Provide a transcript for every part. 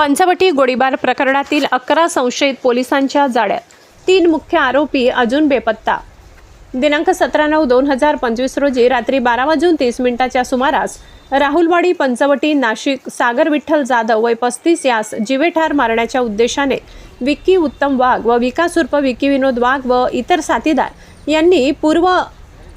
पंचवटी गोळीबार प्रकरणातील अकरा संशयित पोलिसांच्या जाळ्यात. तीन मुख्य आरोपी अजून बेपत्ता. दिनांक सतरा नऊ दोन हजार पंचवीस रोजी रात्री बारा वाजून तीस मिनिटाच्या सुमारास राहुलवाडी पंचवटी नाशिक सागर विठ्ठल जाधव वय पस्तीस यास जिवे ठार मारण्याच्या उद्देशाने विक्की उत्तम वाघ व विकास उर्फ विक्की विनोद वाघ व इतर साथीदार यांनी पूर्व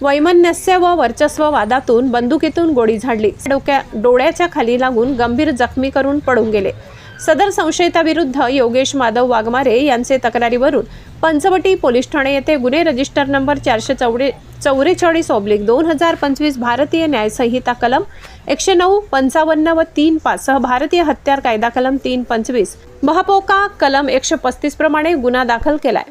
वैमनस्य व वर्चस्व वादातून बंदुकीतून गोळी झाडली. डोक्या डोळ्याच्या खाली लागून गंभीर जखमी करून पडून गेले. सदर संशयिताविरुद्ध योगेश माधव वाघमारे यांचे तक्रारीवरून पंचवटी पोलीस ठाणे येथे गुन्हे रजिस्टर नंबर चारशे चौडे चौवेचाळीस ऑब्लिक दोन हजार पंचवीस भारतीय न्यायसंहिता कलम एकशे नऊ पंचावन्न व तीन पाच सह भारतीय हत्यार कायदा कलम तीन पंचवीस महापोका कलम एकशे पस्तीस प्रमाणे गुन्हा दाखल केलाय.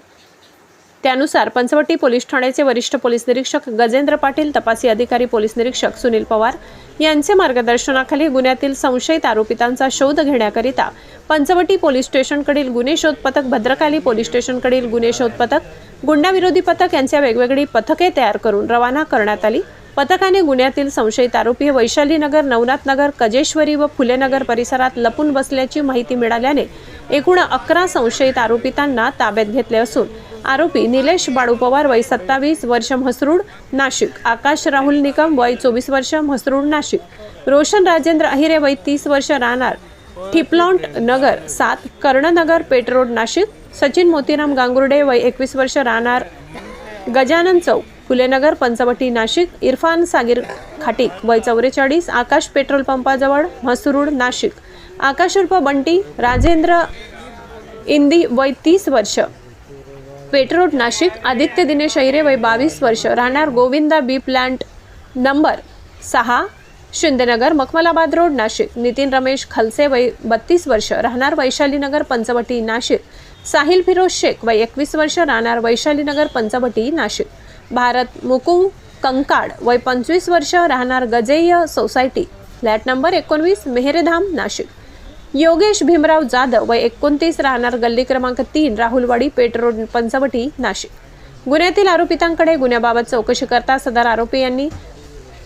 त्यानुसार पंचवटी पोलीस ठाण्याचे वरिष्ठ पोलीस निरीक्षक गजेंद्र पाटील तपासी अधिकारी पोलीस निरीक्षक सुनील पवार यांचे मार्गदर्शनाखाली गुन्ह्यातील संशयित आरोपितांचा शोध घेण्याकरिता पंचवटी पोलीस स्टेशनकडील गुन्हे शोध पथक भद्रकाली पोलीस स्टेशनकडील गुन्हे शोध पथक गुंडाविरोधी पथक यांच्या वेगवेगळी पथके तयार करून रवाना करण्यात आली. पथकाने गुन्ह्यातील संशयित आरोपी वैशालीनगर नवनाथनगर कजेश्वरी व फुलेनगर परिसरात लपून बसल्याची माहिती मिळाल्याने एकूण अकरा संशयित आरोपितांना ताब्यात घेतले असून आरोपी निलेश बाळू पवार वय सत्तावीस वर्ष म्हसरूड नाशिक. आकाश राहुल निकम वय चोवीस वर्ष म्हसरूड नाशिक. रोशन राजेंद्र अहिरे वय तीस वर्ष राहणार. ठिपलॉन्ट नगर सात कर्णनगर पेटरोड नाशिक. सचिन मोतीराम गांगुर्डे वय एकवीस वर्ष राहणार. गजानन चौक फुलेनगर पंचवटी नाशिक. इरफान सागीर खाटीक वय चौवेचाळीस आकाश पेट्रोल पंपाजवळ म्हसरूड नाशिक. आकाशरूप बंटी राजेंद्र इंदी वय तीस वर्ष. पेटरोड नाशिक आदित्य दिनेश ऐरे वय बावीस वर्ष. राहणार गोविंदा बी प्लांट नंबर सहा शिंदेनगर मखमलाबाद रोड नाशिक. नितीन रमेश खलसे वय बत्तीस वर्ष. राहणार वैशालीनगर पंचवटी नाशिक. साहिल फिरोज शेख वय एकवीस वर्ष. राहणार वैशालीनगर पंचवटी नाशिक. भारत मुकुंग कंकाड वय पंचवीस वर्ष. राहणार गजेय सोसायटी. फ्लॅट नंबर एकोणवीस मेहरेधाम नाशिक. योगेश भीमराव जाधव वय एकोणतीस राहणार गल्ली क्रमांक तीन राहुलवाडी पेट रोड पंचवटी नाशिक. गुन्ह्यातील आरोपितांकडे गुन्ह्याबाबत चौकशी करता सदर आरोपी यांनी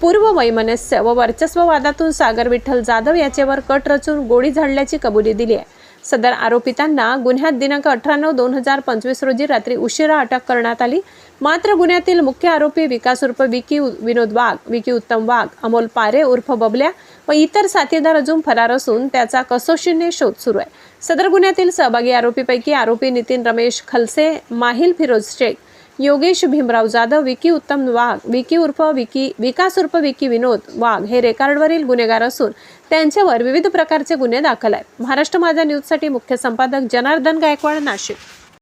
पूर्व वैमनस्य व वर्चस्व वादातून सागर विठ्ठल जाधव याच्यावर कट रचून गोळी झाडल्याची कबुली दिली आहे. सदर आरोपितांना गुन्ह्यात दिनांक अठरा नऊ दोन हजार पंचवीस रोजी रात्री उशिरा अटक करण्यात आली. मात्र गुन्ह्यातील मुख्य आरोपी विकास उर्फ विकी विनोद वाघ विकी उत्तम वाघ अमोल पारे उर्फ बबल्या व इतर साथीदार अजून फरार असून त्याचा कसोशीने शोध सुरू आहे. सदर गुन्ह्यातील सहभागी आरोपीपैकी आरोपी नितीन रमेश खलसे माहिल फिरोज शेख योगेश भीमराव जाधव विकी उत्तम वाघ विकी उर्फ विकी विकास उर्फ विकी विनोद वाघ हे रेकॉर्डवरील गुन्हेगार असून त्यांच्यावर विविध प्रकारचे गुन्हे दाखल आहेत. महाराष्ट्र माझा न्यूजसाठी मुख्य संपादक जनार्दन गायकवाड नाशिक.